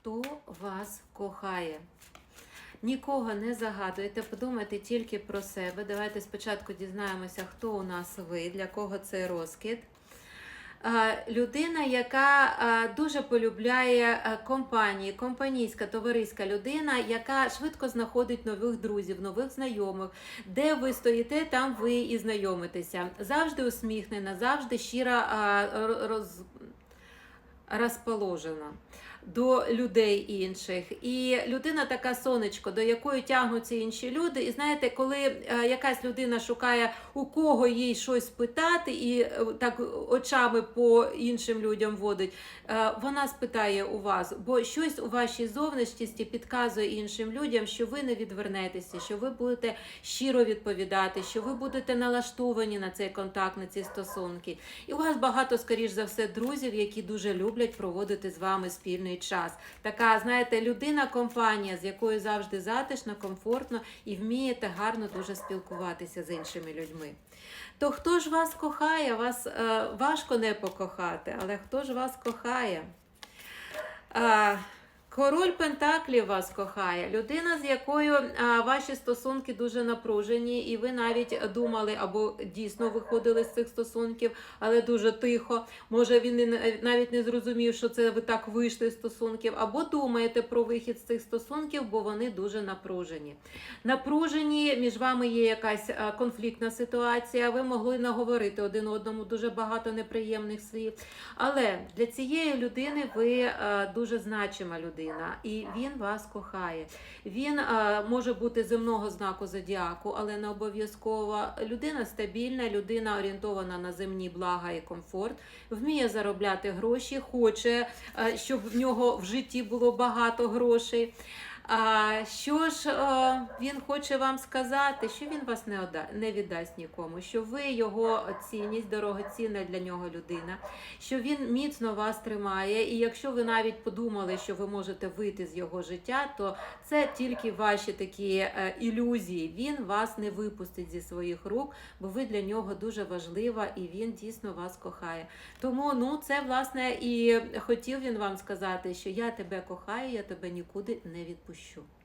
хто вас кохає. Нікого не загадуйте, подумайте тільки про себе. Давайте спочатку дізнаємося, хто у нас ви, для кого цей розкид. Людина, яка дуже полюбляє компанії, компанійська, товариська людина, яка швидко знаходить нових друзів, нових знайомих. Де ви стоїте, там ви і знайомитеся. Завжди усміхнена, завжди щира роз... розположена до людей інших. І людина така сонечко, до якої тягнуться інші люди. І знаєте, коли е, якась людина шукає у кого їй щось питати, і е, так очами по іншим людям водить, е, вона спитає у вас, бо щось у вашій зовнішності підказує іншим людям, що ви не відвернетеся, що ви будете щиро відповідати, що ви будете налаштовані на цей контакт, на ці стосунки. І у вас багато, скоріш за все, друзів, які дуже люблять проводити з вами спільний час. Така, знаєте, людина, компанія, з якою завжди затишно, комфортно і вмієте гарно дуже спілкуватися з іншими людьми. То хто ж вас кохає? Вас е, важко не покохати, але хто ж вас кохає? Е, Король Пентаклів вас кохає, людина, з якою а, ваші стосунки дуже напружені, і ви навіть думали або дійсно виходили з цих стосунків, але дуже тихо. Може, він і навіть не зрозумів, що це ви так вийшли з стосунків, або думаєте про вихід з цих стосунків, бо вони дуже напружені. Напружені між вами є якась а, конфліктна ситуація. Ви могли наговорити один одному дуже багато неприємних слів. Але для цієї людини ви е, дуже значима людина, і він вас кохає. Він е, може бути земного знаку зодіаку, але не обов'язково. Людина стабільна, людина орієнтована на земні блага і комфорт, вміє заробляти гроші, хоче, е, щоб в нього в житті було багато грошей. А що ж е, він хоче вам сказати, що він вас не не віддасть нікому, що ви його цінність, дорогоцінна для нього людина, що він міцно вас тримає, і якщо ви навіть подумали, що ви можете вийти з його життя, то це тільки ваші такі е, ілюзії. Він вас не випустить зі своїх рук, бо ви для нього дуже важлива, і він дійсно вас кохає. Тому ну це власне і хотів він вам сказати, що я тебе кохаю, я тебе нікуди не відпущу.